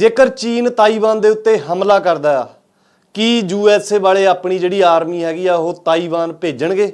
ਜੇਕਰ ਚੀਨ ਤਾਈਵਾਨ ਦੇ ਉੱਤੇ ਹਮਲਾ ਕਰਦਾ ਆ, ਕੀ ਯੂਐਸਏ ਵਾਲੇ ਆਪਣੀ ਜਿਹੜੀ ਆਰਮੀ ਹੈਗੀ ਆ, ਉਹ ਤਾਈਵਾਨ ਭੇਜਣਗੇ?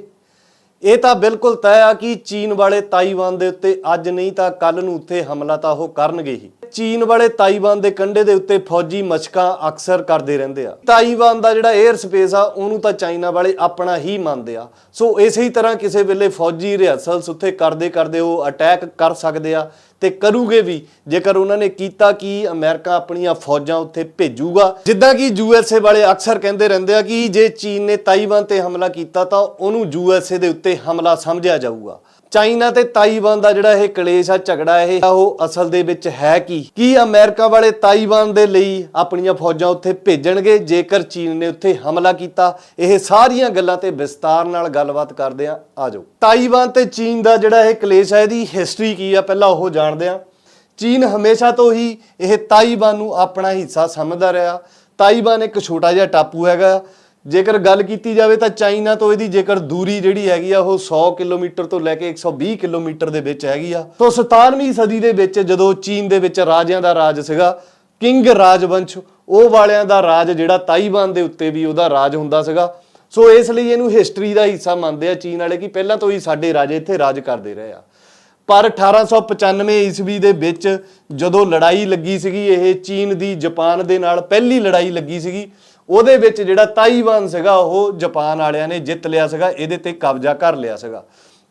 ਇਹ ਤਾਂ ਬਿਲਕੁਲ ਤੈਅ ਆ ਕਿ ਚੀਨ ਵਾਲੇ ਤਾਈਵਾਨ ਦੇ ਉੱਤੇ ਅੱਜ ਨਹੀਂ ਤਾਂ ਕੱਲ ਨੂੰ ਉੱਥੇ ਹਮਲਾ ਤਾਂ ਉਹ ਕਰਨਗੇ ਹੀ। ਚੀਨ ਵਾਲੇ ਤਾਈਵਾਨ ਦੇ ਕੰਢੇ ਦੇ ਉੱਤੇ ਫੌਜੀ ਮਸ਼ਕਾਂ ਅਕਸਰ ਕਰਦੇ ਰਹਿੰਦੇ ਆ। ਤਾਈਵਾਨ ਦਾ ਜਿਹੜਾ 에ਅਰ ਸਪੇਸ ਆ, ਉਹਨੂੰ ਤਾਂ ਚਾਈਨਾ ਵਾਲੇ ਆਪਣਾ ਹੀ ਮੰਨਦੇ ਆ। ਸੋ ਇਸੇ ਹੀ ਤਰ੍ਹਾਂ ਕਿਸੇ ਵੇਲੇ ਫੌਜੀ ਰਿਹਰਸਲਸ ਉੱਥੇ ਕਰਦੇ ਕਰਦੇ ਉਹ ਅਟੈਕ ਕਰ ਸਕਦੇ ਆ ਤੇ ਕਰੂਗੇ ਵੀ। ਜੇਕਰ ਉਹਨਾਂ ਨੇ ਕੀਤਾ ਕਿ ਅਮਰੀਕਾ ਆਪਣੀਆਂ ਫੌਜਾਂ ਉੱਥੇ ਭੇਜੂਗਾ। ਜਿੱਦਾਂ ਕਿ ਯੂਐਸਏ ਵਾਲੇ ਅਕਸਰ ਕਹਿੰਦੇ ਰਹਿੰਦੇ ਆ ਕਿ ਜੇ ਚੀਨ ਨੇ ਤਾਈਵਾਨ ਤੇ ਹਮਲਾ ਕੀਤਾ ਤਾਂ ਉਹਨੂੰ ਯੂਐਸਏ ਦੇ ਉੱਤੇ ਹਮਲਾ ਸਮਝਿਆ ਜਾਊਗਾ। ਚਾਈਨਾ ਤੇ ਤਾਈਵਾਨ ਦਾ ਜਿਹੜਾ ਇਹ ਕਲੇਸ਼ ਆ, ਝਗੜਾ ਇਹ ਉਹ ਅਸਲ ਦੇ ਵਿੱਚ ਹੈ ਕੀ? ਕੀ ਅਮਰੀਕਾ ਵਾਲੇ ਤਾਈਵਾਨ ਦੇ ਲਈ ਆਪਣੀਆਂ ਫੌਜਾਂ ਉੱਥੇ ਭੇਜਣਗੇ? ਜੇਕਰ ਚੀਨ ਨੇ ਉੱਥੇ ਹਮਲਾ ਕੀਤਾ, ਇਹ ਸਾਰੀਆਂ ਗੱਲਾਂ ਤੇ ਵਿਸਤਾਰ ਨਾਲ ਗੱਲਬਾਤ ਕਰਦੇ ਆ ਆਜੋ ਤਾਈਵਾਨ ਤੇ ਚੀਨ ਦਾ ਜਿਹੜਾ ਇਹ ਕਲੇਸ਼ ਹੈ ਇਹਦੀ ਹਿਸਟਰੀ ਕੀ ਆ, ਪਹਿਲਾਂ ਉਹ ਜਾਣਦੇ ਆ ਚੀਨ ਹਮੇਸ਼ਾ ਤੋਂ ਹੀ ਇਹ ਤਾਈਵਾਨ ਨੂੰ ਆਪਣਾ ਹਿੱਸਾ ਸਮਝਦਾ ਰਿਹਾ। ਤਾਈਵਾਨ ਇੱਕ ਛੋਟਾ ਜਿਹਾ ਟਾਪੂ ਹੈਗਾ। ਜੇਕਰ ਗੱਲ ਕੀਤੀ ਜਾਵੇ ਤਾਂ ਚਾਈਨਾ ਤੋਂ ਇਹਦੀ ਜੇਕਰ ਦੂਰੀ ਜਿਹੜੀ ਹੈਗੀ ਆ, ਉਹ 100 ਕਿਲੋਮੀਟਰ ਤੋਂ ਲੈ ਕੇ 120 ਕਿਲੋਮੀਟਰ ਦੇ ਵਿੱਚ ਹੈਗੀ ਆ। ਤੋਂ 17ਵੀਂ ਸਦੀ ਦੇ ਵਿੱਚ ਜਦੋਂ ਚੀਨ ਦੇ ਵਿੱਚ ਰਾਜਿਆਂ ਦਾ ਰਾਜ ਸੀਗਾ, ਕਿੰਗ ਰਾਜਵੰਸ਼, ਉਹ ਵਾਲਿਆਂ ਦਾ ਰਾਜ ਜਿਹੜਾ ਤਾਈਵਾਨ ਦੇ ਉੱਤੇ ਵੀ ਉਹਦਾ ਰਾਜ ਹੁੰਦਾ ਸੀਗਾ। ਸੋ ਇਸ ਲਈ ਇਹਨੂੰ ਹਿਸਟਰੀ ਦਾ ਹਿੱਸਾ ਮੰਨਦੇ ਆ ਚੀਨ ਵਾਲੇ ਕਿ ਪਹਿਲਾਂ ਤੋਂ ਹੀ ਸਾਡੇ ਰਾਜੇ ਇੱਥੇ ਰਾਜ ਕਰਦੇ ਰਹੇ ਆ। ਪਰ 1895 ਈਸਵੀ ਦੇ ਵਿੱਚ ਜਦੋਂ ਲੜਾਈ ਲੱਗੀ ਸੀਗੀ, ਇਹ ਚੀਨ ਦੀ, ਜਾਪਾਨ ਦੇ ਨਾਲ ਪਹਿਲੀ ਲੜਾਈ ਲੱਗੀ ਸੀਗੀ ਉਹਦੇ ਵਿੱਚ ਜਿਹੜਾ ਤਾਈਵਾਨ ਸੀਗਾ, ਉਹ ਜਾਪਾਨ ਵਾਲਿਆਂ ਨੇ ਜਿੱਤ ਲਿਆ ਸੀਗਾ, ਇਹਦੇ ਤੇ ਕਬਜ਼ਾ ਕਰ ਲਿਆ ਸੀਗਾ।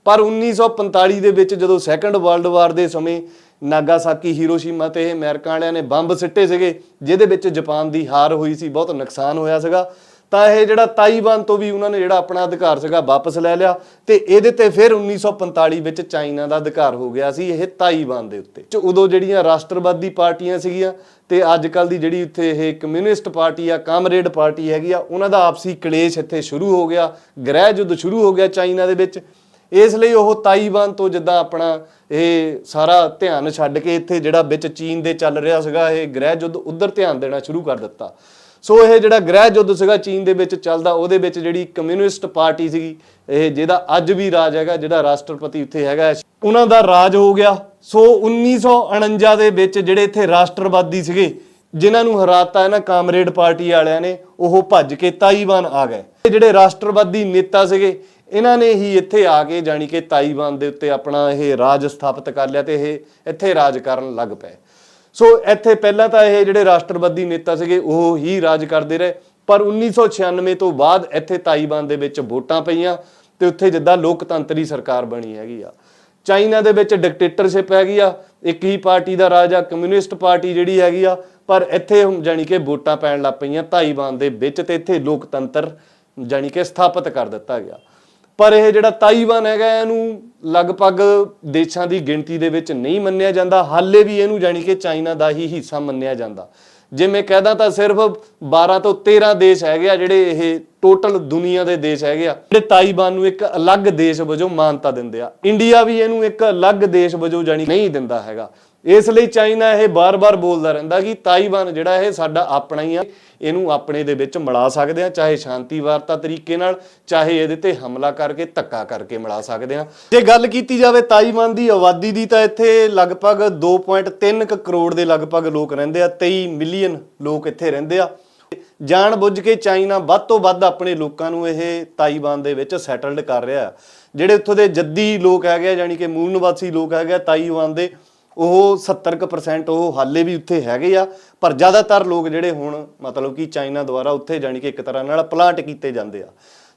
ਪਰ 1945 ਦੇ ਵਿੱਚ ਜਦੋਂ ਸੈਕੰਡ ਵਰਲਡ ਵਾਰ ਦੇ ਸਮੇਂ ਨਾਗਾਸਾਕੀ, ਹੀਰੋਸ਼ੀਮਾ ਤੇ ਇਹ ਅਮਰੀਕਾ ਵਾਲਿਆਂ ਨੇ ਬੰਬ ਸਿੱਟੇ ਸੀਗੇ, ਜਿਹਦੇ ਵਿੱਚ ਜਾਪਾਨ ਦੀ ਹਾਰ ਹੋਈ ਸੀ, ਬਹੁਤ ਨੁਕਸਾਨ ਹੋਇਆ ਸੀਗਾ। ਤਾਂ ਇਹ ਜਿਹੜਾ ਤਾਈਵਾਨ ਤੋਂ ਵੀ ਉਹਨਾਂ ਨੇ ਜਿਹੜਾ ਆਪਣਾ ਅਧਿਕਾਰ ਸੀਗਾ ਵਾਪਸ ਲੈ ਲਿਆ ਤੇ ਇਹਦੇ ਤੇ ਫਿਰ 1945 ਵਿੱਚ ਚਾਈਨਾ ਦਾ ਅਧਿਕਾਰ ਹੋ ਗਿਆ ਸੀ ਇਹ ਤਾਈਵਾਨ ਦੇ ਉੱਤੇ। ਚ ਉਦੋਂ ਜਿਹੜੀਆਂ ਰਾਸ਼ਟਰਵਾਦੀ ਪਾਰਟੀਆਂ ਸੀਗੀਆਂ ਤੇ ਅੱਜ ਕੱਲ ਦੀ ਜਿਹੜੀ ਉੱਥੇ ਇਹ ਕਮਿਊਨਿਸਟ ਪਾਰਟੀ ਆ, ਕਾਮਰੇਡ ਪਾਰਟੀ ਹੈਗੀ ਆ, ਉਹਨਾਂ ਦਾ ਆਪਸੀ ਕਲੇਸ਼ ਇੱਥੇ ਸ਼ੁਰੂ ਹੋ ਗਿਆ, ਗ੍ਰਹਿ ਯੁੱਧ ਸ਼ੁਰੂ ਹੋ ਗਿਆ ਚਾਈਨਾ ਦੇ ਵਿੱਚ। ਇਸ ਲਈ ਉਹ ਤਾਈਵਾਨ ਤੋਂ ਜਿੱਦਾਂ ਆਪਣਾ ਇਹ ਸਾਰਾ ਧਿਆਨ ਛੱਡ ਕੇ ਇੱਥੇ ਜਿਹੜਾ ਵਿੱਚ ਚੀਨ ਦੇ ਚੱਲ ਰਿਹਾ ਸੀਗਾ, ਇਹ ਗ੍ਰਹਿ ਯੁੱਧ ਉਧਰ ਧਿਆਨ ਦੇਣਾ ਸ਼ੁਰੂ ਕਰ ਦਿੱਤਾ। ਸੋ ਇਹ ਜਿਹੜਾ ਗ੍ਰਹਿ ਯੁੱਧ ਸੀਗਾ ਚੀਨ ਦੇ ਵਿੱਚ ਚੱਲਦਾ, ਉਹਦੇ ਵਿੱਚ ਜਿਹੜੀ ਕਮਿਊਨਿਸਟ ਪਾਰਟੀ ਸੀਗੀ, ਇਹ ਜਿਹਦਾ ਅੱਜ ਵੀ ਰਾਜ ਹੈਗਾ, ਜਿਹੜਾ ਰਾਸ਼ਟਰਪਤੀ ਉੱਥੇ ਹੈਗਾ ਉਹਨਾਂ ਦਾ ਰਾਜ ਹੋ ਗਿਆ। ਸੋ 1949 ਦੇ ਵਿੱਚ ਜਿਹੜੇ ਇੱਥੇ ਰਾਸ਼ਟਰਵਾਦੀ ਸੀਗੇ, ਜਿਨ੍ਹਾਂ ਨੂੰ ਹਰਾਤਾ ਹੈ ਨਾ ਕਾਮਰੇਡ ਪਾਰਟੀ ਵਾਲਿਆਂ ਨੇ, ਉਹ ਭੱਜ ਕੇ ਤਾਈਵਾਨ ਆ ਗਏ। ਇਹ ਜਿਹੜੇ ਰਾਸ਼ਟਰਵਾਦੀ ਨੇਤਾ ਸੀਗੇ, ਇਹਨਾਂ ਨੇ ਹੀ ਇੱਥੇ ਆ ਕੇ ਜਾਣੀ ਕਿ ਤਾਈਵਾਨ ਦੇ ਉੱਤੇ ਆਪਣਾ ਇਹ ਰਾਜ ਸਥਾਪਿਤ ਕਰ ਲਿਆ ਤੇ ਇਹ ਇੱਥੇ ਰਾਜ ਕਰਨ ਲੱਗ ਪਏ। ਸੋ ਇੱਥੇ ਪਹਿਲਾਂ ਤਾਂ ਇਹ ਜਿਹੜੇ ਰਾਸ਼ਟਰਵਾਦੀ ਨੇਤਾ ਸੀਗੇ, ਉਹ ਹੀ ਰਾਜ ਕਰਦੇ ਰਹੇ। ਪਰ 1996 ਤੋਂ ਬਾਅਦ ਇੱਥੇ ਤਾਈਵਾਨ ਦੇ ਵਿੱਚ ਵੋਟਾਂ ਪਈਆਂ ਤੇ ਉੱਥੇ ਜਿੱਦਾਂ ਲੋਕਤੰਤਰੀ ਸਰਕਾਰ ਬਣੀ ਹੈਗੀ ਆ। ਚਾਈਨਾ ਦੇ ਵਿੱਚ ਡਿਕਟੇਟਰਸ਼ਿਪ ਹੈਗੀ ਆ, ਇੱਕ ਹੀ ਪਾਰਟੀ ਦਾ ਰਾਜ ਆ, ਕਮਿਊਨਿਸਟ ਪਾਰਟੀ ਜਿਹੜੀ ਹੈਗੀ ਆ, ਪਰ ਇੱਥੇ ਹੁਣ ਜਾਣੀ ਕਿ ਵੋਟਾਂ ਪੈਣ ਲੱਗ ਪਈਆਂ ਤਾਈਵਾਨ ਦੇ ਵਿੱਚ ਤੇ ਇੱਥੇ ਲੋਕਤੰਤਰ ਜਾਣੀ ਕਿ ਸਥਾਪਿਤ ਕਰ ਦਿੱਤਾ ਗਿਆ। ਪਰ ਇਹ ਜਿਹੜਾ ਤਾਈਵਾਨ ਹੈਗਾ, ਇਹਨੂੰ ਲਗਭਗ ਦੇਸ਼ਾਂ ਦੀ ਗਿਣਤੀ ਦੇ ਵਿੱਚ ਨਹੀਂ ਮੰਨਿਆ ਜਾਂਦਾ। ਹਾਲੇ ਵੀ ਇਹਨੂੰ ਜਾਣੀ ਕਿ ਚਾਈਨਾ ਦਾ ਹੀ ਹਿੱਸਾ ਮੰਨਿਆ ਜਾਂਦਾ। ਜੇ ਮੈਂ ਕਹਦਾ ਤਾਂ ਸਿਰਫ 12 ਤੋਂ 13 ਦੇਸ਼ ਹੈਗੇ ਆ, ਜਿਹੜੇ ਇਹ ਟੋਟਲ ਦੁਨੀਆ ਦੇ ਦੇਸ਼ ਹੈਗੇ ਆ। ਜਿਹੜੇ ਤਾਈਵਾਨ ਨੂੰ ਇੱਕ ਅਲੱਗ ਦੇਸ਼ ਵਜੋਂ ਮਾਨਤਾ ਦਿੰਦੇ ਆ। ਇੰਡੀਆ ਵੀ ਇਹਨੂੰ ਇੱਕ ਅਲੱਗ ਦੇਸ਼ ਵਜੋਂ ਜਾਣੀ ਨਹੀਂ ਦਿੰਦਾ ਹੈਗਾ। ਇਸ ਲਈ ਚਾਈਨਾ ਇਹ ਬਾਰ-ਬਾਰ ਬੋਲਦਾ ਰਹਿੰਦਾ ਕਿ ਤਾਈਵਾਨ ਜਿਹੜਾ ਇਹ ਸਾਡਾ ਆਪਣਾ ਹੀ ਆ, ਇਹਨੂੰ ਆਪਣੇ ਦੇ ਵਿੱਚ ਮਿਲਾ ਸਕਦੇ ਆ, ਚਾਹੇ ਸ਼ਾਂਤੀ ਵਾਰਤਾ ਤਰੀਕੇ ਨਾਲ, ਚਾਹੇ ਇਹਦੇ ਤੇ ਹਮਲਾ ਕਰਕੇ, ਧੱਕਾ ਕਰਕੇ ਮਿਲਾ ਸਕਦੇ ਆ। ਜੇ ਗੱਲ ਕੀਤੀ ਜਾਵੇ ਤਾਈਵਾਨ ਦੀ ਆਬਾਦੀ ਦੀ, ਤਾਂ ਇੱਥੇ ਲਗਭਗ 2.3 ਕੁ ਕਰੋੜ ਦੇ ਲਗਭਗ ਲੋਕ ਰਹਿੰਦੇ ਆ 23 ਮਿਲੀਅਨ ਲੋਕ ਇੱਥੇ ਰਹਿੰਦੇ ਆ। ਜਾਣ ਬੁੱਝ ਕੇ ਚਾਈਨਾ ਵੱਧ ਤੋਂ ਵੱਧ ਆਪਣੇ ਲੋਕਾਂ ਨੂੰ ਇਹ ਤਾਈਵਾਨ ਦੇ ਵਿੱਚ ਸੈਟਲਡ ਕਰ ਰਿਹਾ। ਜਿਹੜੇ ਉੱਥੋਂ ਦੇ ਜੱਦੀ ਲੋਕ ਹੈਗੇ ਆ, ਯਾਨੀ ਕਿ ਮੂਲ ਨਿਵਾਸੀ ਲੋਕ ਹੈਗੇ ਆ, ਤਾਈਵਾਨ ਦੇ ਉਹ 70% ਉਹ ਹਾਲੇ ਵੀ ਉੱਥੇ ਹੈਗੇ ਆ, ਪਰ ਜ਼ਿਆਦਾਤਰ ਲੋਕ ਜਿਹੜੇ ਹੁਣ ਮਤਲਬ ਕਿ ਚਾਈਨਾ ਦੁਆਰਾ ਉੱਥੇ ਜਾਣੀ ਕਿ ਇੱਕ ਤਰ੍ਹਾਂ ਨਾਲ ਪਲਾਂਟ ਕੀਤੇ ਜਾਂਦੇ ਆ।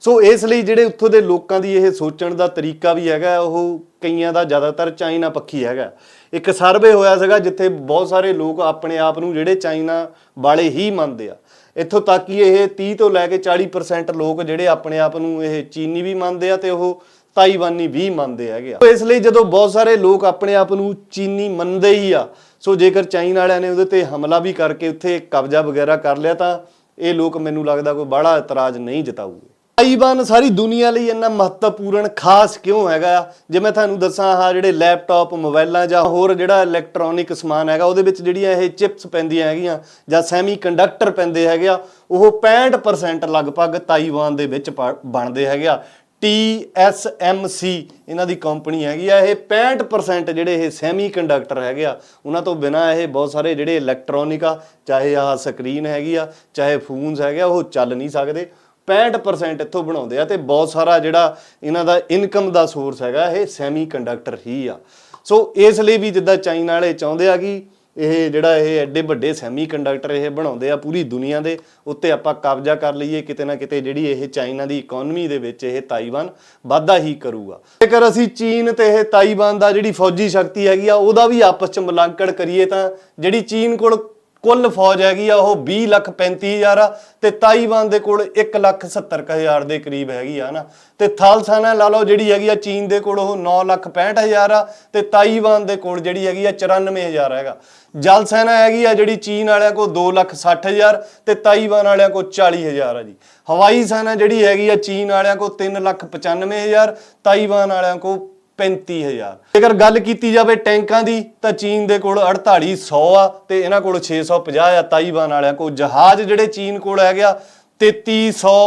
ਸੋ ਇਸ ਲਈ ਜਿਹੜੇ ਉੱਥੋਂ ਦੇ ਲੋਕਾਂ ਦੀ ਇਹ ਸੋਚਣ ਦਾ ਤਰੀਕਾ ਵੀ ਹੈਗਾ, ਉਹ ਕਈਆਂ ਦਾ ਜ਼ਿਆਦਾਤਰ ਚਾਈਨਾ ਪੱਖੀ ਹੈਗਾ। ਇੱਕ ਸਰਵੇ ਹੋਇਆ ਸੀਗਾ ਜਿੱਥੇ ਬਹੁਤ ਸਾਰੇ ਲੋਕ ਆਪਣੇ ਆਪ ਨੂੰ ਜਿਹੜੇ ਚਾਈਨਾ ਵਾਲੇ ਹੀ ਮੰਨਦੇ ਆ। ਇੱਥੋਂ ਤੱਕ ਕਿ ਇਹ 30 ਤੋਂ ਲੈ ਕੇ 40% ਲੋਕ ਜਿਹੜੇ ਆਪਣੇ ਆਪ ਨੂੰ ਇਹ ਚੀਨੀ ਵੀ ਮੰਨਦੇ ਆ ਤੇ ਉਹ ਤਾਈਵਾਨੀ ਵੀ ਮੰਨਦੇ ਹੈਗੇ ਆ। ਇਸ ਲਈ ਜਦੋਂ ਬਹੁਤ ਸਾਰੇ ਲੋਕ ਆਪਣੇ ਆਪ ਨੂੰ ਚੀਨੀ ਮੰਨਦੇ ਹੀ ਆ, ਸੋ ਜੇਕਰ ਚਾਈਨਾ ਵਾਲਿਆਂ ਨੇ ਉਹਦੇ ਤੇ ਹਮਲਾ ਵੀ ਕਰਕੇ ਉੱਥੇ ਕਬਜ਼ਾ ਵਗੈਰਾ ਕਰ ਲਿਆ ਤਾਂ ਇਹ ਲੋਕ ਮੈਨੂੰ ਲੱਗਦਾ ਕੋਈ ਬੜਾ ਇਤਰਾਜ਼ ਨਹੀਂ ਜਤਾਊਗੇ। ਤਾਈਵਾਨ ਸਾਰੀ ਦੁਨੀਆ ਲਈ ਇੰਨਾ ਮਹੱਤਵਪੂਰਨ, ਖਾਸ ਕਿਉਂ ਹੈਗਾ? ਜੇ ਮੈਂ ਤੁਹਾਨੂੰ ਦੱਸਾਂ, ਆਹ ਜਿਹੜੇ ਲੈਪਟਾਪ, ਮੋਬਾਈਲਾਂ ਜਾਂ ਹੋਰ ਜਿਹੜਾ ਇਲੈਕਟ੍ਰੋਨਿਕ ਸਮਾਨ ਹੈਗਾ, ਉਹਦੇ ਵਿੱਚ ਜਿਹੜੀਆਂ ਇਹ ਚਿਪਸ ਪੈਂਦੀਆਂ ਹੈਗੀਆਂ ਜਾਂ ਸੈਮੀ ਕੰਡਕਟਰ ਪੈਂਦੇ ਹੈਗੇ ਆ, ਉਹ 65% ਲਗਭਗ ਤਾਈਵਾਨ ਦੇ ਵਿੱਚ ਪ- ਬਣਦੇ ਹੈਗੇ ਆ। TSMC ਇਹਨਾਂ ਦੀ ਕੰਪਨੀ ਹੈਗੀ ਆ, ਇਹ 65% ਜਿਹੜੇ ਇਹ ਸੈਮੀ ਕੰਡਕਟਰ ਹੈਗੇ ਆ, ਉਹਨਾਂ ਤੋਂ ਬਿਨਾ ਇਹ ਬਹੁਤ ਸਾਰੇ ਜਿਹੜੇ ਇਲੈਕਟ੍ਰੋਨਿਕ ਆ, ਚਾਹੇ ਆਹ ਸਕਰੀਨ ਹੈਗੀ ਆ, ਚਾਹੇ ਫੋਨਸ ਹੈਗੇ ਆ, ਉਹ ਚੱਲ ਨਹੀਂ ਸਕਦੇ। 65% ਇੱਥੋਂ ਬਣਾਉਂਦੇ ਆ ਤੇ ਬਹੁਤ ਸਾਰਾ ਜਿਹੜਾ ਇਹਨਾਂ ਦਾ ਇਨਕਮ ਦਾ ਸੋਰਸ ਹੈਗਾ, ਇਹ ਸੈਮੀ ਕੰਡਕਟਰ ਹੀ ਆ। ਸੋ ਇਸ ਲਈ ਵੀ ਜਿੱਦਾਂ ਚਾਈਨਾ ਵਾਲੇ ਚਾਹੁੰਦੇ ਆ ਕਿ ਇਹ ਜਿਹੜਾ ਇਹ ਐਡੇ ਵੱਡੇ ਸੈਮੀ ਕੰਡਕਟਰ ਇਹ ਬਣਾਉਂਦੇ ਆ ਪੂਰੀ ਦੁਨੀਆ ਦੇ ਉੱਤੇ ਆਪਾਂ ਕਬਜ਼ਾ ਕਰ ਲਈਏ ਕਿਤੇ ਨਾ ਕਿਤੇ ਜਿਹੜੀ ਇਹ ਚਾਈਨਾ ਦੀ ਇਕਨੋਮੀ ਦੇ ਵਿੱਚ ਇਹ ਤਾਈਵਾਨ ਵਾਧਾ ਹੀ ਕਰੂਗਾ। ਜੇਕਰ ਅਸੀਂ ਚੀਨ ਤੇ ਇਹ ਤਾਈਵਾਨ ਦਾ ਜਿਹੜੀ ਫੌਜੀ ਸ਼ਕਤੀ ਹੈਗੀ ਆ, ਉਹਦਾ ਵੀ ਆਪਸ ਚ ਮੁਲਾਂਕਣ ਕਰੀਏ ਤਾਂ ਜਿਹੜੀ ਚੀਨ ਕੋਲ ਕੁੱਲ ਫੌਜ ਹੈਗੀ ਆ, ਉਹ 20 ਲੱਖ 35 ਹਜ਼ਾਰ ਆ, ਤੇ ਤਾਈਵਾਨ ਦੇ ਕੋਲ 1 ਲੱਖ 70 ਕੁ ਹਜ਼ਾਰ ਦੇ ਕਰੀਬ ਹੈਗੀ ਆ ਨਾ। ਤੇ ਥਾਲਸਾਨਾ ਲਾ ਲਓ ਜਿਹੜੀ ਹੈਗੀ ਆ, ਚੀਨ ਦੇ ਕੋਲ ਉਹ 9 ਲੱਖ 65 ਹਜ਼ਾਰ ਆ, ਤੇ ਤਾਈਵਾਨ ਦੇ ਕੋਲ ਜਿਹੜੀ ਹੈਗੀ ਆ 94 ਹਜ਼ਾਰ ਹੈਗਾ। ਜਲ ਸੈਨਾ ਹੈਗੀ ਆ ਜਿਹੜੀ ਚੀਨ ਵਾਲਿਆਂ ਕੋਲ 2 ਲੱਖ 60 ਹਜ਼ਾਰ, ਤੇ ਤਾਈਵਾਨ ਵਾਲਿਆਂ ਕੋਲ 40 ਹਜ਼ਾਰ ਆ ਜੀ। ਹਵਾਈ ਸੈਨਾ ਜਿਹੜੀ ਹੈਗੀ ਆ, ਚੀਨ ਵਾਲਿਆਂ ਕੋਲ 3 ਲੱਖ 95 ਹਜ਼ਾਰ, ਤਾਈਵਾਨ ਵਾਲਿਆਂ ਕੋਲ 35000 ਜੇਕਰ ਗੱਲ ਕੀਤੀ ਜਾਵੇ ਟੈਂਕਾਂ ਦੀ, ਤਾਂ ਚੀਨ ਦੇ ਕੋਲ 4800 ਆ ਤੇ ਇਹਨਾਂ ਕੋਲ 650 ਆ ਤਾਈਵਾਨ ਵਾਲਿਆਂ ਕੋਲ। ਜਹਾਜ਼ ਜਿਹੜੇ ਚੀਨ ਕੋਲ ਹੈਗੇ ਆ 3300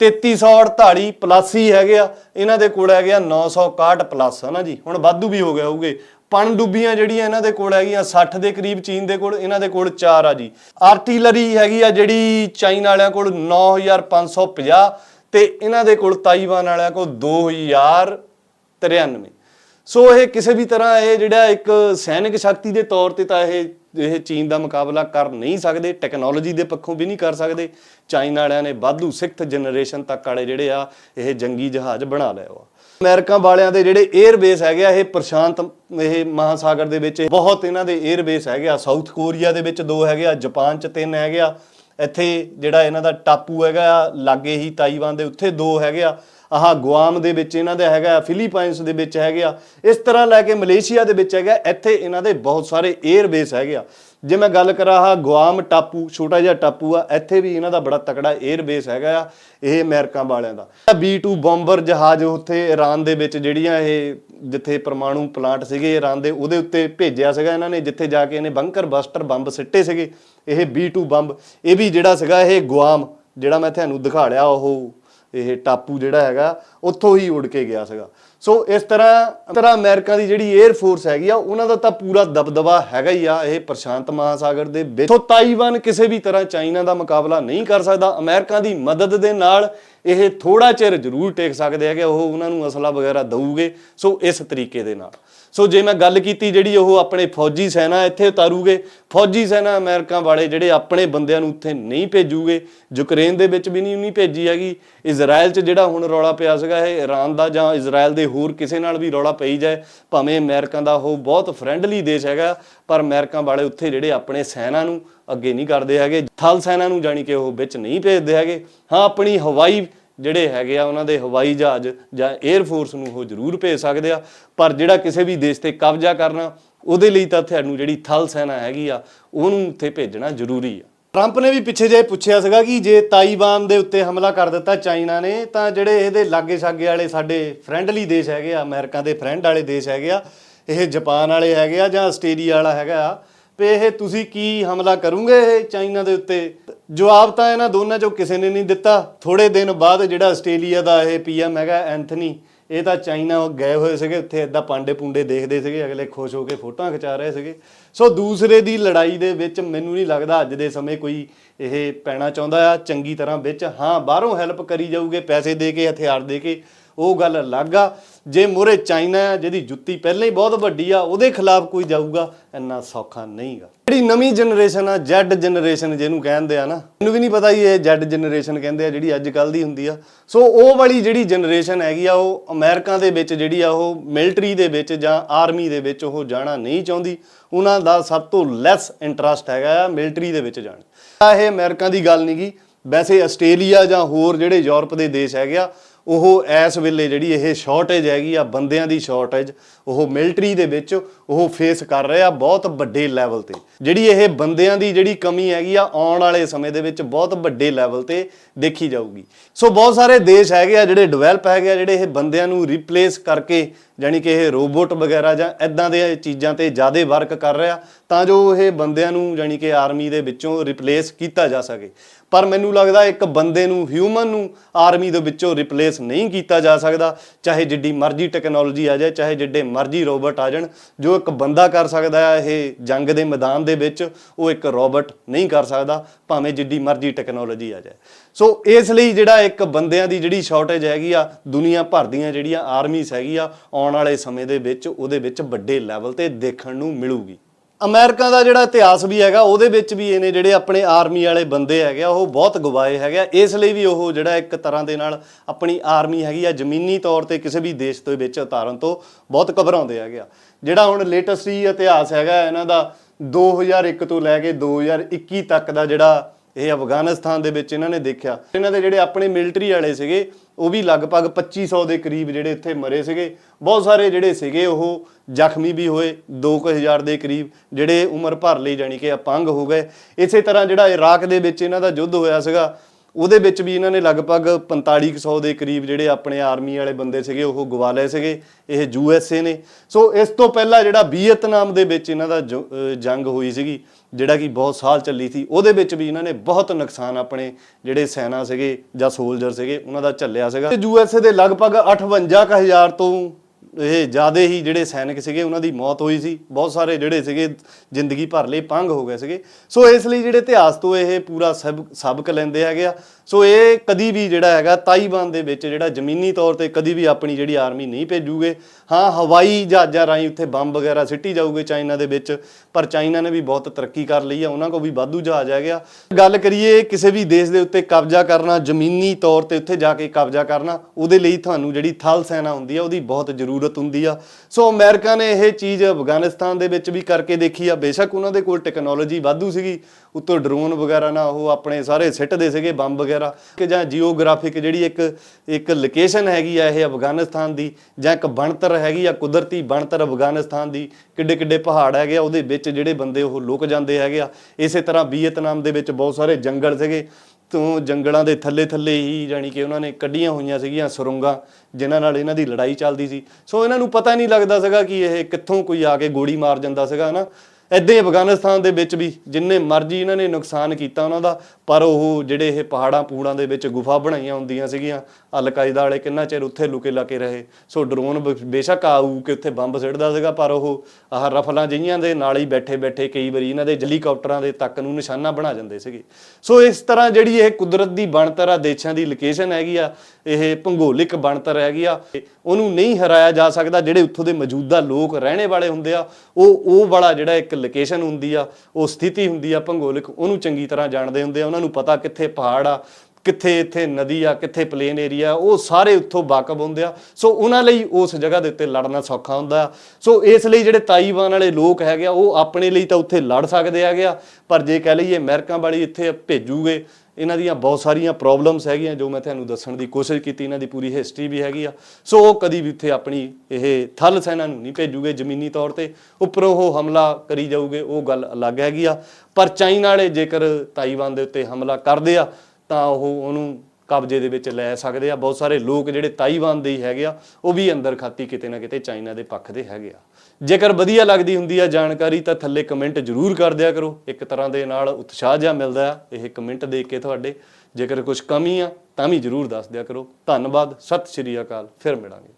3348 ਪਲੱਸ ਹੀ ਹੈਗੇ ਆ। ਇਹਨਾਂ ਦੇ ਕੋਲ ਹੈਗੇ ਆ 961 ਪਲੱਸ, ਹਨਾ ਜੀ? ਹੁਣ ਵਾਧੂ ਵੀ ਹੋ ਗਏ ਹੋਊਗੇ। ਪਣਡੁੱਬੀਆਂ ਜਿਹੜੀਆਂ ਇਹਨਾਂ ਦੇ ਕੋਲ ਹੈਗੀਆਂ 60 ਦੇ ਕਰੀਬ ਚੀਨ ਦੇ ਕੋਲ, ਇਹਨਾਂ ਦੇ ਕੋਲ 4 ਆ ਜੀ। ਆਰਟਿਲਰੀ ਹੈਗੀ ਆ ਜਿਹੜੀ ਚਾਈਨਾ ਵਾਲਿਆਂ ਕੋਲ 9550 ਤੇ ਇਹਨਾਂ ਦੇ ਕੋਲ ਤਾਈਵਾਨ ਵਾਲਿਆਂ ਕੋਲ 2093 ਸੋ ਇਹ ਕਿਸੇ ਵੀ ਤਰ੍ਹਾਂ ਇਹ ਜਿਹੜਾ ਇੱਕ ਸੈਨਿਕ ਸ਼ਕਤੀ ਦੇ ਤੌਰ ਤੇ ਤਾਂ ਇਹ ਇਹ ਚੀਨ ਦਾ ਮੁਕਾਬਲਾ ਕਰ ਨਹੀਂ ਸਕਦੇ ਟੈਕਨੋਲੋਜੀ ਦੇ ਪੱਖੋਂ ਵੀ ਨਹੀਂ ਕਰ ਸਕਦੇ। ਚਾਈਨਾ ਵਾਲਿਆਂ ਨੇ ਵਾਧੂ ਸਿਕਥ ਜਨਰੇਸ਼ਨ ਤੱਕ ਵਾਲੇ ਜਿਹੜੇ ਆ, ਇਹ ਜੰਗੀ ਜਹਾਜ਼ ਬਣਾ ਲਿਆ ਵਾ ਅਮਰੀਕਾ ਵਾਲਿਆਂ ਦੇ ਜਿਹੜੇ 에ਅਰ ਬੇਸ ਹੈਗੇ ਆ, ਇਹ ਪ੍ਰਸ਼ਾਂਤ, ਇਹ ਮਹਾਸਾਗਰ ਦੇ ਵਿੱਚ, ਬਹੁਤ ਇਹਨਾਂ ਦੇ 에ਅਰ ਬੇਸ ਹੈਗੇ ਆ। ਸਾਊਥ ਕੋਰੀਆ ਦੇ ਵਿੱਚ ਦੋ ਹੈਗੇ ਆ ਜਾਪਾਨ ਚ ਤਿੰਨ ਹੈਗੇ ਆ। ਇੱਥੇ ਜਿਹੜਾ ਇਹਨਾਂ ਦਾ ਟਾਪੂ ਹੈਗਾ ਆ, ਲਾਗੇ ਹੀ ਤਾਈਵਾਨ ਦੇ ਉੱਥੇ ਦੋ ਹੈਗੇ ਆ। ਆਹ ਗੁਆਮ ਦੇ ਵਿੱਚ ਇਹਨਾਂ ਦਾ ਹੈਗਾ, ਫਿਲੀਪਾਈਨਸ ਦੇ ਵਿੱਚ ਹੈਗੇ ਆ। ਇਸ ਤਰ੍ਹਾਂ ਲੈ ਕੇ ਮਲੇਸ਼ੀਆ ਦੇ ਵਿੱਚ ਹੈਗਾ, ਇੱਥੇ ਇਹਨਾਂ ਦੇ ਬਹੁਤ ਸਾਰੇ 에ਅਰ ਬੇਸ ਹੈਗੇ ਆ। ਜੇ ਮੈਂ ਗੱਲ ਕਰਾਂ ਆਹ ਗੁਆਮ ਟਾਪੂ, ਛੋਟਾ ਜਿਹਾ ਟਾਪੂ ਆ, ਇੱਥੇ ਵੀ ਇਹਨਾਂ ਦਾ ਬੜਾ ਤਕੜਾ 에ਅਰ ਬੇਸ ਹੈਗਾ ਆ, ਇਹ ਅਮਰੀਕਾ ਵਾਲਿਆਂ ਦਾ। B2 ਬੰਬਰ ਜਹਾਜ਼ ਉੱਥੇ ਈਰਾਨ ਦੇ ਵਿੱਚ ਜਿਹੜੀਆਂ ਇਹ ਜਿੱਥੇ ਪਰਮਾਣੂ ਪਲਾਂਟ ਸੀਗੇ ਈਰਾਨ ਦੇ, ਉਹਦੇ ਉੱਤੇ ਭੇਜਿਆ ਸੀਗਾ ਇਹਨਾਂ ਨੇ, ਜਿੱਥੇ ਜਾ ਕੇ ਇਹਨੇ ਬੰਕਰ ਬਸਟਰ ਬੰਬ ਸਿੱਟੇ ਸੀਗੇ। ਇਹ B2 ਬੰਬ, ਇਹ ਵੀ ਜਿਹੜਾ ਸੀਗਾ ਇਹ ਗੁਆਮ, ਜਿਹੜਾ ਮੈਂ ਤੁਹਾਨੂੰ ਦਿਖਾ ਲਿਆ, ਉਹ ਇਹ ਟਾਪੂ ਜਿਹੜਾ ਹੈਗਾ, ਉੱਥੋਂ ਹੀ ਉੱਡ ਕੇ ਗਿਆ ਸੀਗਾ। ਸੋ ਇਸ ਤਰ੍ਹਾਂ ਤਰ੍ਹਾਂ ਅਮਰੀਕਾ ਦੀ ਜਿਹੜੀ 에ਅਰ ਫੋਰਸ ਹੈਗੀ ਆ, ਉਹਨਾਂ ਦਾ ਤਾਂ ਪੂਰਾ ਦਬਦਬਾ ਹੈਗਾ ਹੀ ਆ, ਇਹ ਪ੍ਰਸ਼ਾਂਤ ਮਹਾਸਾਗਰ ਦੇ ਵਿੱਚ। ਸੋ ਤਾਈਵਾਨ ਕਿਸੇ ਵੀ ਤਰ੍ਹਾਂ ਚਾਈਨਾ ਦਾ ਮੁਕਾਬਲਾ ਨਹੀਂ ਕਰ ਸਕਦਾ। ਅਮਰੀਕਾ ਦੀ ਮਦਦ ਦੇ ਨਾਲ ਇਹ ਥੋੜਾ ਚਿਰ ਜ਼ਰੂਰ ਟੇਕ ਸਕਦੇ ਹੈਗੇ, ਉਹ ਉਹਨਾਂ ਨੂੰ ਅਸਲਾ ਵਗੈਰਾ ਦਊਗੇ, ਸੋ ਇਸ ਤਰੀਕੇ ਦੇ ਨਾਲ। ਸੋ ਜੇ ਮੈਂ ਗੱਲ ਕੀਤੀ ਜਿਹੜੀ ਉਹ ਆਪਣੇ ਫੌਜੀ ਸੈਨਾ ਇੱਥੇ ਉਤਾਰੂਗੇ, ਫੌਜੀ ਸੈਨਾ ਅਮਰੀਕਾ ਵਾਲੇ ਜਿਹੜੇ ਆਪਣੇ ਬੰਦਿਆਂ ਨੂੰ ਉੱਥੇ ਨਹੀਂ ਭੇਜੂਗੇ, ਯੂਕਰੇਨ ਦੇ ਵਿੱਚ ਵੀ ਨਹੀਂ ਨਹੀਂ ਭੇਜੀ ਹੈਗੀ ਇਜ਼ਰਾਈਲ 'ਚ ਜਿਹੜਾ ਹੁਣ ਰੌਲਾ ਪਿਆ ਸੀਗਾ, ਇਹ ਈਰਾਨ ਦਾ ਜਾਂ ਇਜ਼ਰਾਈਲ ਦੇ ਹੋਰ ਕਿਸੇ ਨਾਲ ਵੀ ਰੌਲਾ ਪਈ ਜਾਏ, ਭਾਵੇਂ ਅਮਰੀਕਾ ਦਾ ਉਹ ਬਹੁਤ ਫਰੈਂਡਲੀ ਦੇਸ਼ ਹੈਗਾ ਪਰ ਅਮਰੀਕਾ ਵਾਲੇ ਉੱਥੇ ਜਿਹੜੇ ਆਪਣੇ ਸੈਨਾ ਨੂੰ ਅੱਗੇ ਨਹੀਂ ਕਰਦੇ ਹੈਗੇ ਥਲ ਸੈਨਾ ਨੂੰ ਜਾਣੀ ਕਿ ਉਹ ਵਿੱਚ ਨਹੀਂ ਭੇਜਦੇ ਹੈਗੇ। ਹਾਂ, ਆਪਣੀ ਹਵਾਈ ਜਿਹੜੇ ਹੈਗੇ ਆ, ਉਹਨਾਂ ਦੇ ਹਵਾਈ ਜਹਾਜ਼ ਜਾਂ 에ਅਰ ਫੋਰਸ ਨੂੰ ਉਹ ਜ਼ਰੂਰ ਭੇਜ ਸਕਦੇ ਆ, ਪਰ ਜਿਹੜਾ ਕਿਸੇ ਵੀ ਦੇਸ਼ ਤੇ ਕਬਜ਼ਾ ਕਰਨਾ, ਉਹਦੇ ਲਈ ਤਾਂ ਤੁਹਾਨੂੰ ਜਿਹੜੀ ਥਲ ਸੈਨਾ ਹੈਗੀ ਆ, ਉਹਨੂੰ ਉੱਥੇ ਭੇਜਣਾ ਜ਼ਰੂਰੀ ਆ। ਟਰੰਪ ਨੇ ਵੀ ਪਿੱਛੇ ਜੇ ਪੁੱਛਿਆ ਸੀਗਾ ਕਿ ਜੇ ਤਾਈਵਾਨ ਦੇ ਉੱਤੇ ਹਮਲਾ ਕਰ ਦਿੱਤਾ ਚਾਈਨਾ ਨੇ, ਤਾਂ ਜਿਹੜੇ ਇਹਦੇ ਲਾਗੇ ਛਾਗੇ ਵਾਲੇ ਸਾਡੇ ਫਰੈਂਡਲੀ ਦੇਸ਼ ਹੈਗੇ ਆ, ਅਮਰੀਕਾ ਦੇ ਫਰੈਂਡ ਵਾਲੇ ਦੇਸ਼ ਹੈਗੇ ਆ ਇਹ ਜਾਪਾਨ ਵਾਲੇ ਹੈਗੇ ਆ ਜਾਂ ਆਸਟ੍ਰੇਲੀਆ ਵਾਲਾ ਹੈਗਾ ਆ, ਵੀ ਇਹ ਤੁਸੀਂ ਕੀ ਹਮਲਾ ਕਰੋਗੇ ਇਹ ਚਾਈਨਾ ਦੇ ਉੱਤੇ? ਜਵਾਬ ਤਾਂ ਇਹਨਾਂ ਦੋਨਾਂ ਚੋਂ ਕਿਸੇ ਨੇ ਨਹੀਂ ਦਿੱਤਾ। ਥੋੜੇ ਦਿਨ ਬਾਅਦ ਜਿਹੜਾ ਆਸਟ੍ਰੇਲੀਆ ਦਾ ਇਹ ਪੀਐਮ ਹੈਗਾ, ਐਂਥਨੀ, ਇਹ ਤਾਂ ਚਾਈਨਾ ਗਏ ਹੋਏ ਸੀਗੇ, ਉੱਥੇ ਇਦਾਂ ਪਾਂਡੇ ਪੁੰਡੇ ਦੇਖਦੇ ਸੀਗੇ, ਅਗਲੇ ਖੁਸ਼ ਹੋ ਕੇ ਫੋਟੋਆਂ ਖਿਚਾ ਰਹੇ ਸੀਗੇ। ਸੋ ਦੂਸਰੇ ਦੀ ਲੜਾਈ ਦੇ ਵਿੱਚ ਮੈਨੂੰ ਨਹੀਂ ਲੱਗਦਾ ਅੱਜ ਦੇ ਸਮੇਂ ਕੋਈ ਇਹ ਪੈਣਾ ਚਾਹੁੰਦਾ ਆ, ਚੰਗੀ ਤਰ੍ਹਾਂ ਵਿੱਚ ਹਾਂ, ਬਾਹਰੋਂ ਹੈਲਪ ਕਰੀ ਜਾਊਗੇ, ਪੈਸੇ ਦੇ ਕੇ, ਹਥਿਆਰ ਦੇ ਕੇ ਉਹ ਗੱਲ ਅਲੱਗ ਆ। ਜੇ ਮੂਹਰੇ ਚਾਈਨਾ ਆ, ਜਿਹਦੀ ਜੁੱਤੀ ਪਹਿਲਾਂ ਹੀ ਬਹੁਤ ਵੱਡੀ ਆ, ਉਹਦੇ ਖਿਲਾਫ ਕੋਈ ਜਾਊਗਾ, ਇੰਨਾ ਸੌਖਾ ਨਹੀਂਗਾ ਜਿਹੜੀ ਨਵੀਂ ਜਨਰੇਸ਼ਨ ਆ, ਜੈਡ ਜਨਰੇਸ਼ਨ ਜਿਹਨੂੰ ਕਹਿੰਦੇ ਆ ਨਾ, ਮੈਨੂੰ ਵੀ ਨਹੀਂ ਪਤਾ ਇਹ ਜੈਡ ਜਨਰੇਸ਼ਨ ਕਹਿੰਦੇ ਆ, ਜਿਹੜੀ ਅੱਜ ਕੱਲ ਦੀ ਹੁੰਦੀ ਆ। ਸੋ ਉਹ ਵਾਲੀ ਜਿਹੜੀ ਜਨਰੇਸ਼ਨ ਹੈਗੀ ਆ, ਉਹ ਅਮਰੀਕਾ ਦੇ ਵਿੱਚ ਜਿਹੜੀ ਆ, ਉਹ ਮਿਲਟਰੀ ਦੇ ਵਿੱਚ ਜਾਂ ਆਰਮੀ ਦੇ ਵਿੱਚ ਉਹ ਜਾਣਾ ਨਹੀਂ ਚਾਹੁੰਦੀ। ਉਹਨਾਂ ਦਾ ਸਭ ਤੋਂ ਲੈਸ ਇੰਟਰਸਟ ਹੈਗਾ ਆ ਮਿਲਟਰੀ ਦੇ ਵਿੱਚ ਜਾਣ ਇਹ ਅਮਰੀਕਾ ਦੀ ਗੱਲ ਨਹੀਂਗੀ ਵੈਸੇ ਆਸਟ੍ਰੇਲੀਆ ਜਾਂ ਹੋਰ ਜਿਹੜੇ ਯੂਰਪ ਦੇ ਦੇਸ਼ ਹੈਗੇ ਆ ਉਹ ਇਸ ਵੇਲੇ ਜਿਹੜੀ ਇਹ ਸ਼ਾਰਟੇਜ ਹੈਗੀ ਆ, ਬੰਦਿਆਂ ਦੀ ਸ਼ਾਰਟੇਜ ਉਹ ਮਿਲਟਰੀ ਦੇ ਵਿੱਚ ਉਹ ਫੇਸ ਕਰ ਰਹੇ ਆ ਬਹੁਤ ਵੱਡੇ ਲੈਵਲ ਤੇ। ਜਿਹੜੀ ਇਹ ਬੰਦਿਆਂ ਦੀ ਜਿਹੜੀ ਕਮੀ ਹੈਗੀ ਆ, ਆਉਣ ਵਾਲੇ ਸਮੇਂ ਦੇ ਵਿੱਚ ਬਹੁਤ ਵੱਡੇ ਲੈਵਲ ਤੇ ਦੇਖੀ ਜਾਊਗੀ। ਸੋ ਬਹੁਤ ਸਾਰੇ ਦੇਸ਼ ਹੈਗੇ ਆ ਜਿਹੜੇ ਡਿਵੈਲਪ ਹੈਗੇ ਆ, ਜਿਹੜੇ ਇਹ ਬੰਦਿਆਂ ਨੂੰ ਰਿਪਲੇਸ ਕਰਕੇ ਯਾਨੀ ਕਿ ਇਹ ਰੋਬੋਟ ਵਗੈਰਾ ਜਾਂ ਇਦਾਂ ਦੇ ਚੀਜ਼ਾਂ ਤੇ ਜ਼ਿਆਦਾ ਵਰਕ ਕਰ ਰਿਹਾ, ਤਾਂ ਜੋ ਇਹ ਬੰਦਿਆਂ ਨੂੰ ਯਾਨੀ ਕਿ ਆਰਮੀ ਦੇ ਵਿੱਚੋਂ ਰਿਪਲੇਸ ਕੀਤਾ ਜਾ ਸਕੇ। ਪਰ ਮੈਨੂੰ ਲੱਗਦਾ ਇੱਕ ਬੰਦੇ ਨੂੰ ਹਿਊਮਨ ਨੂੰ ਆਰਮੀ ਦੇ ਵਿੱਚੋਂ ਰਿਪਲੇਸ ਨਹੀਂ ਕੀਤਾ ਜਾ ਸਕਦਾ। ਚਾਹੇ ਜਿੱਡੀ ਮਰਜ਼ੀ ਟੈਕਨੋਲੋਜੀ ਆ ਜਾਏ, ਚਾਹੇ ਜਿੱਡੇ ਮਰਜ਼ੀ ਰੋਬੋਟ ਆ ਜਾਣ, ਜੋ ਇੱਕ ਬੰਦਾ ਕਰ ਸਕਦਾ ਹੈ ਇਹ ਜੰਗ ਦੇ ਮੈਦਾਨ ਦੇ ਵਿੱਚ, ਉਹ ਇੱਕ ਰੋਬੋਟ ਨਹੀਂ ਕਰ ਸਕਦਾ, ਭਾਵੇਂ ਜਿੱਡੀ ਮਰਜ਼ੀ ਟੈਕਨੋਲੋਜੀ ਆ ਜਾਏ। ਸੋ ਇਸ ਲਈ ਜਿਹੜਾ ਇੱਕ ਬੰਦਿਆਂ ਦੀ ਜਿਹੜੀ ਸ਼ਾਰਟੇਜ ਹੈਗੀ ਆ, ਦੁਨੀਆ ਭਰ ਦੀਆਂ ਜਿਹੜੀਆਂ ਆਰਮੀਜ਼ ਹੈਗੀ ਆ, ਆਉਣ ਵਾਲੇ ਸਮੇਂ ਦੇ ਵਿੱਚ, ਉਹਦੇ ਵਿੱਚ ਵੱਡੇ ਲੈਵਲ ਤੇ ਦੇਖਣ ਨੂੰ ਮਿਲੂਗੀ। ਅਮਰੀਕਾ ਦਾ ਜਿਹੜਾ ਇਤਿਹਾਸ ਵੀ ਹੈਗਾ, ਉਹਦੇ ਵਿੱਚ ਵੀ ਇਹਨੇ ਜਿਹੜੇ ਆਪਣੇ ਆਰਮੀ ਵਾਲੇ ਬੰਦੇ ਹੈਗੇ ਆ, ਉਹ ਬਹੁਤ ਗਵਾਏ ਹੈਗੇ ਆ। ਇਸ ਲਈ ਵੀ ਉਹ ਜਿਹੜਾ ਇੱਕ ਤਰ੍ਹਾਂ ਦੇ ਨਾਲ ਆਪਣੀ ਆਰਮੀ ਹੈਗੀ ਆ, ਜ਼ਮੀਨੀ ਤੌਰ ਤੇ ਕਿਸੇ ਵੀ ਦੇਸ਼ ਦੇ ਵਿੱਚ ਉਤਾਰਨ ਤੋਂ ਬਹੁਤ ਘਬਰਾਉਂਦੇ ਹੈਗੇ ਆ। ਜਿਹੜਾ ਹੁਣ ਲੇਟੈਸਟ ਹੀ ਇਤਿਹਾਸ ਹੈਗਾ, ਇਹਨਾਂ ਦਾ 2001 ਤੋਂ ਲੈ ਕੇ 2021 ਤੱਕ ਦਾ ਜਿਹੜਾ ਇਹ ਅਫਗਾਨਿਸਤਾਨ ਦੇ ਵਿੱਚ ਇਹਨਾਂ ਨੇ ਦੇਖਿਆ। ਇਹਨਾਂ ਦੇ ਜਿਹੜੇ ਆਪਣੇ ਮਿਲਟਰੀ ਵਾਲੇ ਸੀਗੇ, ਉਹ ਵੀ ਲਗਭਗ 2500 ਦੇ ਕਰੀਬ ਜਿਹੜੇ ਇੱਥੇ ਮਰੇ ਸੀਗੇ। ਬਹੁਤ ਸਾਰੇ ਜਿਹੜੇ ਸੀਗੇ ਉਹ ਜ਼ਖਮੀ ਵੀ ਹੋਏ 2000 ਦੇ ਕਰੀਬ, ਜਿਹੜੇ ਉਮਰ ਭਰ ਲਈ ਜਾਣੀ ਕਿ ਅਪੰਗ ਹੋ ਗਏ। ਇਸੇ ਤਰ੍ਹਾਂ ਜਿਹੜਾ ਇਰਾਕ ਦੇ ਵਿੱਚ ਇਹਨਾਂ ਦਾ ਯੁੱਧ ਹੋਇਆ ਸੀਗਾ, ਉਹਦੇ ਵਿੱਚ ਵੀ ਇਹਨਾਂ ਨੇ ਲਗਭਗ 4500 ਦੇ ਕਰੀਬ ਜਿਹੜੇ ਆਪਣੇ ਆਰਮੀ ਵਾਲੇ ਬੰਦੇ ਸੀਗੇ, ਉਹ ਗਵਾ ਲਏ ਸੀਗੇ, ਇਹ ਯੂ ਐਸ ਏ ਨੇ। ਸੋ ਇਸ ਤੋਂ ਪਹਿਲਾਂ ਜਿਹੜਾ ਵੀਅਤਨਾਮ ਦੇ ਵਿੱਚ ਇਹਨਾਂ ਦਾ ਜੋ- ਜੰਗ ਹੋਈ ਸੀਗੀ, ਜਿਹੜਾ ਕਿ ਬਹੁਤ ਸਾਲ ਚੱਲੀ ਸੀ, ਉਹਦੇ ਵਿੱਚ ਵੀ ਇਹਨਾਂ ਨੇ ਬਹੁਤ ਨੁਕਸਾਨ ਆਪਣੇ ਜਿਹੜੇ ਸੈਨਾ ਸੀਗੇ ਜਾਂ ਸੋਲਜਰ ਸੀਗੇ, ਉਹਨਾਂ ਦਾ ਝੱਲਿਆ ਸੀਗਾ। ਯੂ ਐਸ ਏ ਦੇ ਲਗਭਗ 58000 ਤੋਂ ਇਹ ਜਿਆਦੇ ਹੀ ਜਿਹੜੇ ਸੈਨਿਕ ਸੀਗੇ, ਉਹਨਾਂ ਦੀ ਮੌਤ ਹੋਈ ਸੀ। ਬਹੁਤ ਸਾਰੇ ਜਿਹੜੇ ਸੀਗੇ, ਜ਼ਿੰਦਗੀ ਭਰ ਲਈ ਪੰਗ ਹੋ ਗਏ ਸੀਗੇ। ਸੋ ਇਸ ਲਈ ਜਿਹੜੇ ਇਤਿਹਾਸ ਤੋਂ ਇਹ ਪੂਰਾ ਸਬ ਸਬਕ ਲੈਂਦੇ ਹੈਗੇ ਆ। ਸੋ ਇਹ ਕਦੀ ਵੀ ਜਿਹੜਾ ਹੈਗਾ ਤਾਈਵਾਨ ਦੇ ਵਿੱਚ ਜਿਹੜਾ ਜ਼ਮੀਨੀ ਤੌਰ ਤੇ ਕਦੀ ਵੀ ਆਪਣੀ ਜਿਹੜੀ ਆਰਮੀ ਨਹੀਂ ਭੇਜੂਗੇ। ਹਾਂ, ਹਵਾਈ ਜਹਾਜ਼ਾਂ ਰਾਹੀਂ ਉੱਥੇ ਬੰਬ ਵਗੈਰਾ ਸਿੱਟੀ ਜਾਊਗੇ ਚਾਈਨਾ ਦੇ ਵਿੱਚ, ਪਰ ਚਾਈਨਾ ਨੇ ਵੀ ਬਹੁਤ ਤਰੱਕੀ ਕਰ ਲਈ ਆ, ਉਹਨਾਂ ਕੋਲ ਵੀ ਵਾਧੂ ਜਹਾਜ਼ ਹੈਗੇ ਆ। ਗੱਲ ਕਰੀਏ ਕਿਸੇ ਵੀ ਦੇਸ਼ ਦੇ ਉੱਤੇ ਕਬਜ਼ਾ ਕਰਨਾ, ਜ਼ਮੀਨੀ ਤੌਰ ਤੇ ਉੱਥੇ ਜਾ ਕੇ ਕਬਜ਼ਾ ਕਰਨਾ, ਉਹਦੇ ਲਈ ਤੁਹਾਨੂੰ ਜਿਹੜੀ ਥਲ ਸੈਨਾ ਹੁੰਦੀ ਆ, ਉਹਦੀ ਬਹੁਤ ਜ਼ਰੂਰਤ ਹੁੰਦੀ ਆ। ਸੋ ਅਮਰੀਕਾ ਨੇ ਇਹ ਚੀਜ਼ ਅਫਗਾਨਿਸਤਾਨ ਦੇ ਵਿੱਚ ਵੀ ਕਰਕੇ ਦੇਖੀ ਆ, ਬੇਸ਼ੱਕ ਉਹਨਾਂ ਦੇ ਕੋਲ ਟੈਕਨੋਲੋਜੀ ਵਾਧੂ ਸੀਗੀ ਉੱਤੋਂ ਡਰੋਨ ਵਗੈਰਾ ਨਾਲ ਉਹ ਆਪਣੇ ਸਾਰੇ ਸਿੱਟਦੇ ਸੀਗੇ ਬੰਬ ਵਗੈਰਾ। ਕਿ ਜਾਂ ਜੀਓਗ੍ਰਾਫਿਕ ਜਿਹੜੀ ਇੱਕ ਇੱਕ ਲੋਕੇਸ਼ਨ ਹੈਗੀ ਆ ਇਹ ਅਫਗਾਨਿਸਤਾਨ ਦੀ, ਜਾਂ ਇੱਕ ਬਣਤਰ ਹੈਗੀ ਆ, ਕੁਦਰਤੀ ਬਣਤਰ ਅਫਗਾਨਿਸਤਾਨ ਦੀ, ਕਿੱਡੇ ਕਿੱਡੇ ਪਹਾੜ ਹੈਗੇ ਆ, ਉਹਦੇ ਵਿੱਚ ਜਿਹੜੇ ਬੰਦੇ ਉਹ ਲੁਕ ਜਾਂਦੇ ਹੈਗੇ ਆ। ਇਸੇ ਤਰ੍ਹਾਂ ਵੀਅਤਨਾਮ ਦੇ ਵਿੱਚ ਬਹੁਤ ਸਾਰੇ ਜੰਗਲ ਸੀਗੇ। ਤੋਂ ਜੰਗਲਾਂ ਦੇ ਥੱਲੇ ਥੱਲੇ ਹੀ ਜਾਣੀ ਕਿ ਉਹਨਾਂ ਨੇ ਕੱਢੀਆਂ ਹੋਈਆਂ ਸੀਗੀਆਂ ਸੁਰੰਗਾਂ, ਜਿਨ੍ਹਾਂ ਨਾਲ ਇਹਨਾਂ ਦੀ ਲੜਾਈ ਚੱਲਦੀ ਸੀ। ਸੋ ਇਹਨਾਂ ਨੂੰ ਪਤਾ ਨਹੀਂ ਲੱਗਦਾ ਸੀਗਾ ਕਿ ਇਹ ਕਿੱਥੋਂ ਕੋਈ ਆ ਕੇ ਗੋਲੀ ਮਾਰ ਜਾਂਦਾ ਸੀਗਾ ਨਾ ਐਦਾਂ ਹੀ ਅਫਗਾਨਿਸਤਾਨ ਦੇ ਵਿੱਚ ਵੀ ਜਿੰਨੇ ਮਰਜ਼ੀ ਇਹਨਾਂ ਨੇ ਨੁਕਸਾਨ ਕੀਤਾ ਉਹਨਾਂ ਦਾ, ਪਰ ਉਹ ਜਿਹੜੇ ਇਹ ਪਹਾੜਾਂ ਪੂੜਾਂ ਦੇ ਵਿੱਚ ਗੁਫਾ ਬਣਾਈਆਂ ਹੁੰਦੀਆਂ ਸੀਗੀਆਂ ਅਲ ਕਾਇਦਾ ਵਾਲੇ ਕਿੰਨਾ ਚਿਰ ਉੱਥੇ ਲੁਕੇ ਲਾਕੇ ਰਹੇ। ਸੋ ਡਰੋਨ ਬ- ਬੇਸ਼ੱਕ ਆਊ ਕਿ ਉੱਥੇ ਬੰਬ ਸਿੱਟਦਾ ਸੀਗਾ, ਪਰ ਉਹ ਆਹ ਰਫਲਾਂ ਜਿਹੀਆਂ ਦੇ ਨਾਲ ਹੀ ਬੈਠੇ ਬੈਠੇ ਕਈ ਵਾਰੀ ਇਹਨਾਂ ਦੇ ਹੈਲੀਕਾਪਟਰਾਂ ਦੇ ਤੱਕ ਨੂੰ ਨਿਸ਼ਾਨਾ ਬਣਾ ਜਾਂਦੇ ਸੀਗੇ। ਸੋ ਇਸ ਤਰ੍ਹਾਂ ਜਿਹੜੀ ਇਹ ਕੁਦਰਤ ਦੀ ਬਣਤਰ ਆ, ਦੇਸ਼ਾਂ ਦੀ ਲੋਕੇਸ਼ਨ ਹੈਗੀ ਆ, ਇਹ ਭੂਗੋਲਿਕ ਬਣਤਰ ਹੈਗੀ ਆ ਉਹਨੂੰ ਨਹੀਂ ਹਰਾਇਆ ਜਾ ਸਕਦਾ ਜਿਹੜੇ ਉੱਥੋਂ ਦੇ ਮੌਜੂਦਾ ਲੋਕ, ਰਹਿਣੇ ਵਾਲੇ ਹੁੰਦੇ ਆ, ਉਹ ਉਹ ਵਾਲਾ ਜਿਹੜਾ ਇੱਕ ਲੋਕੇਸ਼ਨ ਹੁੰਦੀ ਆ, ਉਹ ਸਥਿਤੀ ਹੁੰਦੀ ਆ ਭੂਗੋਲਿਕ, ਉਹਨੂੰ ਚੰਗੀ ਤਰ੍ਹਾਂ ਜਾਣਦੇ ਹੁੰਦੇ ਆ, ਉਹਨਾਂ ਨੂੰ ਪਤਾ ਕਿੱਥੇ ਪਹਾੜ ਆ, ਕਿੱਥੇ ਇੱਥੇ ਨਦੀ ਆ, ਕਿੱਥੇ ਪਲੇਨ ਏਰੀਆ ਉਹ ਸਾਰੇ ਉੱਥੋਂ ਵਾਕਬ ਹੁੰਦੇ ਆ। ਸੋ ਉਹਨਾਂ ਲਈ ਉਸ ਜਗ੍ਹਾ ਦੇ ਉੱਤੇ ਲੜਨਾ ਸੌਖਾ ਹੁੰਦਾ ਆ। ਸੋ ਇਸ ਲਈ ਜਿਹੜੇ ਤਾਈਵਾਨ ਵਾਲੇ ਲੋਕ ਹੈਗੇ ਆ, ਉਹ ਆਪਣੇ ਲਈ ਤਾਂ ਉੱਥੇ ਲੜ ਸਕਦੇ ਹੈਗੇ ਆ, ਪਰ ਜੇ ਕਹਿ ਲਈਏ ਅਮਰੀਕਾ ਵਾਲੀ ਇੱਥੇ ਭੇਜੂਗੇ ਇਹਨਾਂ ਦੀਆਂ ਬਹੁਤ ਸਾਰੀਆਂ ਪ੍ਰੋਬਲਮਸ ਹੈਗੀਆਂ ਜੋ ਮੈਂ ਤੁਹਾਨੂੰ ਦੱਸਣ ਦੀ ਕੋਸ਼ਿਸ਼ ਕੀਤੀ, ਇਹਨਾਂ ਦੀ ਪੂਰੀ ਹਿਸਟਰੀ ਵੀ ਹੈਗੀ ਆ। ਸੋ ਉਹ ਕਦੀ ਵੀ ਉੱਥੇ ਆਪਣੀ ਇਹ ਥਲ ਸੈਨਾ ਨੂੰ ਨਹੀਂ ਭੇਜੂਗੇ ਜ਼ਮੀਨੀ ਤੌਰ ਤੇ। ਉੱਪਰੋਂ ਉਹ ਹਮਲਾ ਕਰੀ ਜਾਊਗੇ, ਉਹ ਗੱਲ ਅਲੱਗ ਹੈਗੀ ਆ। ਪਰ ਚਾਈਨਾ ਵਾਲੇ ਜੇਕਰ ਤਾਈਵਾਨ ਦੇ ਉੱਤੇ ਹਮਲਾ ਕਰਦੇ ਆ, ਤਾਂ ਉਹ ਉਹਨੂੰ ਕਬਜ਼ੇ ਦੇ ਵਿੱਚ ਲੈ ਸਕਦੇ ਆ। ਬਹੁਤ ਸਾਰੇ ਲੋਕ ਜਿਹੜੇ ਤਾਈਵਾਨ ਦੇ ਹੀ ਹੈਗੇ ਆ, ਉਹ ਵੀ ਅੰਦਰ ਖਾਤੀ ਕਿਤੇ ਨਾ ਕਿਤੇ ਚਾਈਨਾ ਦੇ ਪੱਖ ਦੇ ਹੈਗੇ ਆ। ਜੇਕਰ ਵਧੀਆ ਲੱਗਦੀ ਹੁੰਦੀ ਆ ਜਾਣਕਾਰੀ, ਤਾਂ ਥੱਲੇ ਕਮੈਂਟ ਜ਼ਰੂਰ ਕਰ ਦਿਆ ਕਰੋ। ਇੱਕ ਤਰ੍ਹਾਂ ਦੇ ਨਾਲ ਉਤਸ਼ਾਹ ਜਿਹਾ ਮਿਲਦਾ ਆ, ਇਹ ਕਮੈਂਟ ਦੇਖ ਕੇ ਤੁਹਾਡੇ। ਜੇਕਰ ਕੁਝ ਕਮੀ ਆ, ਤਾਂ ਵੀ ਜ਼ਰੂਰ ਦੱਸ ਦਿਆ ਕਰੋ। ਧੰਨਵਾਦ, ਸਤਿ ਸ਼੍ਰੀ ਅਕਾਲ, ਫਿਰ ਮਿਲਾਂਗੇ।